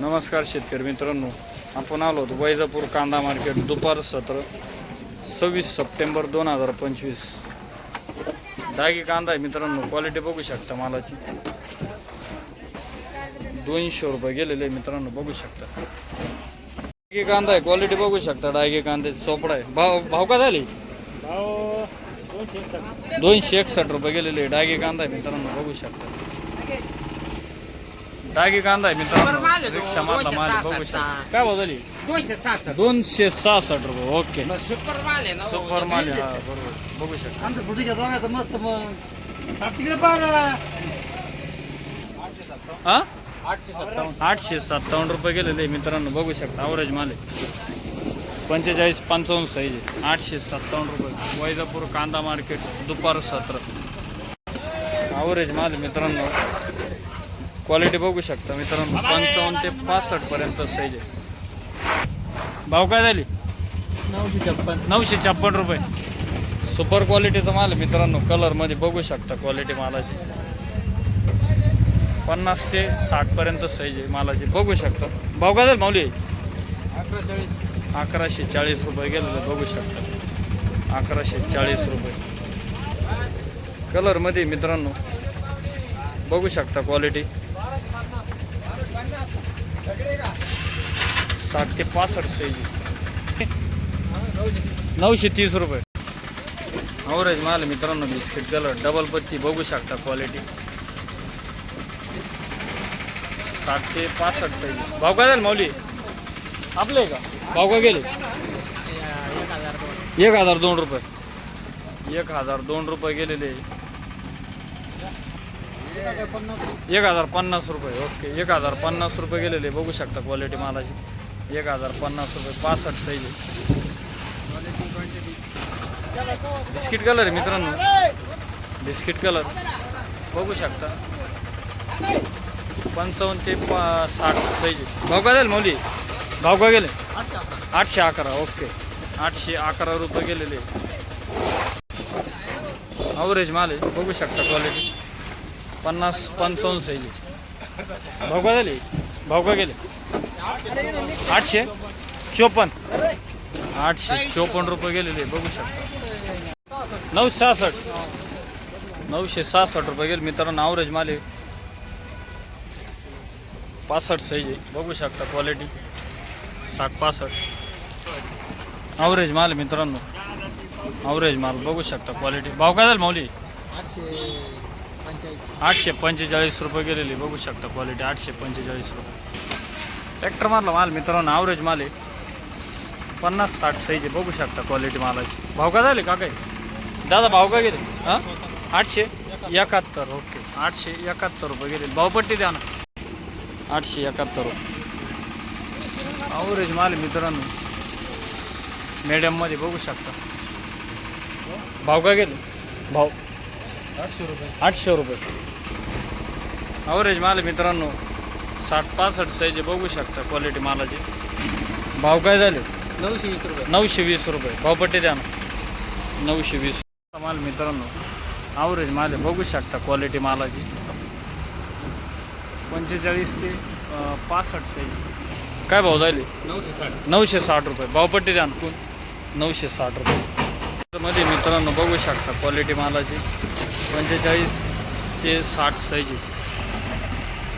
नमस्कार शेतकरी मित्रांनो आपण आलो होतो वैजापूर कांदा मार्केट दुपार सत्र सव्वीस सप्टेंबर दोन हजार पंचवीस. डागी कांदा आहे मित्रांनो क्वालिटी बघू शकता मालाची. दोनशे रुपये गेलेले आहे मित्रांनो बघू शकता. डागी कांदा आहे क्वालिटी बघू शकता डागी कांद्याची चोपडा आहे. भाव भाव का झाली? दोनशे एकसष्ट. रुपये गेलेले. डागी कांदा आहे मित्रांनो बघू शकता. डागी कांदा आहे मित्रांनो. रिक्षा मारला माल आहे, बघू शकता. काय झाली दोनशे सहासष्ट. दोनशे सहासष्ट रुपये ओके. सुपर माल आहे ना हो. सुपर माल हा बरोबर. बघू शकता. आमचं फुटीच्या दोघांचं मस्त मग. आता तिकडे पाहा हा? आठशे सत्तावन्न. आठशे सत्तावन्न रुपये गेलेले आहे मित्रांनो बघू शकता. अवरेज माल आहे. पंचेचाळीस पंचावन्न साईज आहे. आठशे सत्तावन्न रुपये. वैजापूर कांदा मार्केट दुपार सत्र. अवरेज माल आहे मित्रांनो. क्वालिटी बघू शकता मित्रांनो. पंचावन्न ते पासष्ट पर्यंत साईज आहे. भाव काय झाली? नऊशे छप्पन. नऊशे छप्पन रुपये. सुपर क्वालिटीचा माल आहे मित्रांनो. कलरमध्ये बघू शकता क्वालिटी मालाची. पन्नास ते साठ पर्यंत साईज आहे मालाची. बघू शकता. भाव काय झाला माऊली? अकरा चाळीस. अकराशे चाळीस रुपये गेलेले बघू शकता. अकराशे चाळीस रुपये. कलरमध्ये मित्रांनो बघू शकता क्वालिटी साठ ते पासष्ट साईज नऊशे तीस रुपये. अवरेज माल मित्रांनो बिस्किट कलर डबल पत्ती बघू शकता क्वालिटी साठ ते पासष्ट साईज भाव काय झालं माऊली? आपले का? भाव काय गेले? एक हजार दोन. एक हजार दोन रुपये. एक हजार दोन रुपये गेलेले. एक हजार पन्नास रुपये ओके. एक हजार पन्नास रुपये गेलेले बघू शकता क्वालिटी मालाची. एक हजार पन्नास रुपये पासष्ट साईज बिस्किट कलर आहे मित्रांनो. बिस्किट कलर बघू शकता. पंचावन्न ते पा साठ साईज भाव का जाईल मौली भाव का गेले? आठशे अकरा ओके. आठशे अकरा रुपये गेलेले. अवरेज माल आहे. बघू शकता क्वालिटी पन्नास पंचावन्न साईज भाऊ का काय भाऊ भाव गेले? आठशे? चोपन्न. आठशे चोपन्न रुपये गेलेले बघू शकता. नऊशे सहासष्ट. नऊशे सहासष्ट रुपये गेले. मित्रांनो आवरेज माल आहे. पासष्ट साईज आहे. बघू शकता क्वालिटी साठ पासष्ट. अवरेज माल मित्रांनो. अवरेज माल बघू शकता क्वालिटी भाव काय झाला माऊली? आठशे पंचेचाळीस रुपये गेलेली. बघू शकता क्वालिटी आठशे पंचेचाळीस रुपये. ट्रॅक्टर मारला माल मित्रांनो ॲव्हरेज माल आहे. पन्नास साठ साईज आहे. बघू शकता क्वालिटी मालाची. भाव का झाले का काय दादा भाव का गेले? हां? आठशे एकाहत्तर. ओके. आठशे एकाहत्तर रुपये गेले भावपट्टी द्या ना. आठशे एकाहत्तर रुपये. अवरेज माल मित्रांनो. मीडियममध्ये बघू शकता. भाव का गेले? भाव आठशे रुपये. आठशे रुपये. अवरेज माल मित्रांनो साठ पासष्ट साईज बघू शकता क्वालिटी मालाची. भाव काय झाले? नऊशे वीस रुपये. नऊशे वीस रुपये. भावपट्टी द्या ना. नऊशे वीस. माल मित्रांनो अवरेज माल आहे बघू शकता क्वालिटी मालाची. पंचेचाळीस ते पासष्ट साईज काय भाव झाले? नऊशे साठ. नऊशे साठ रुपये. भावपट्टी द्या ना. कोण नऊशे साठ रुपये. मध्ये मित्रांनो बघू शकता क्वालिटी मालाची. पंचेचाळीस ते साठ साईज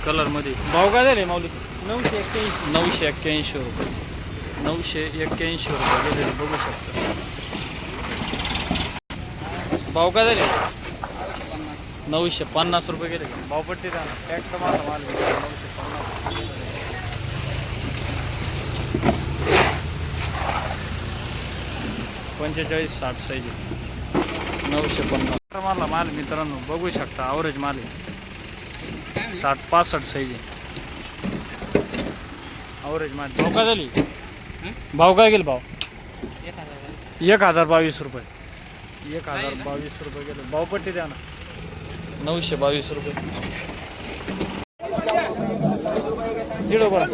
कलरमध्ये. भाव काय झाले माऊली? नऊशे एक्क्याऐंशी. नऊशे एक्क्याऐंशी रुपये. नऊशे एक्क्याऐंशी रुपये. गेलेले बघू शकता. भाव काय झाले? नऊशे पन्नास रुपये गेले भावपट्टी ना. टॅक्टर मारा माल नऊशे पन्नास पंचेचाळीस साठ साईज नऊशे पन्नास. मारला माल मित्रांनो बघू शकता अवरेज माल आहे. साठ पासष्ट साईज अवरेज माल भाव काय झाली? भाव काय गेले भाव? एक हजार एक हजार बावीस रुपये. एक हजार बावीस रुपये गेले. भावपट्टी द्या ना. नऊशे बावीस रुपये. दीड बरं.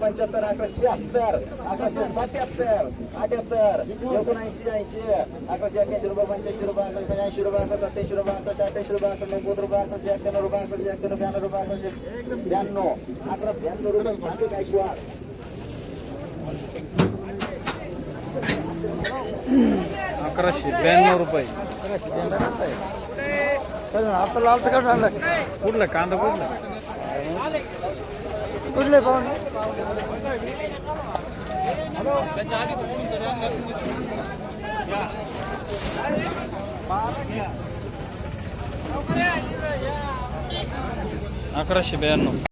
पंच्याहत्तर अकराशे अत्तर अकराशे सत्याहत्तर अठ्याहत्तर एकोणऐंशी ऐंशी अकराशे एक्याऐंशी रुपये पंच्याऐंशी रुपये अकराशे ऐंशी रुपये अकराशे रुपये अकराशे अठ्याऐंशी रुपये अकराशे नव्वद रुपये अकराशे एक्क्याण्णव रुपये अकराशे एक्क्याण्णव ब्याण्णव रुपये अकराशे ब्याण्णव अकरा ब्याण्णव रुपये. अकराशे ब्याण्णव रुपये. आता लाल तर काढून आणलं कुठलं कांदा कुठला? कुठले पाहून अकराशे ब्याण्णव.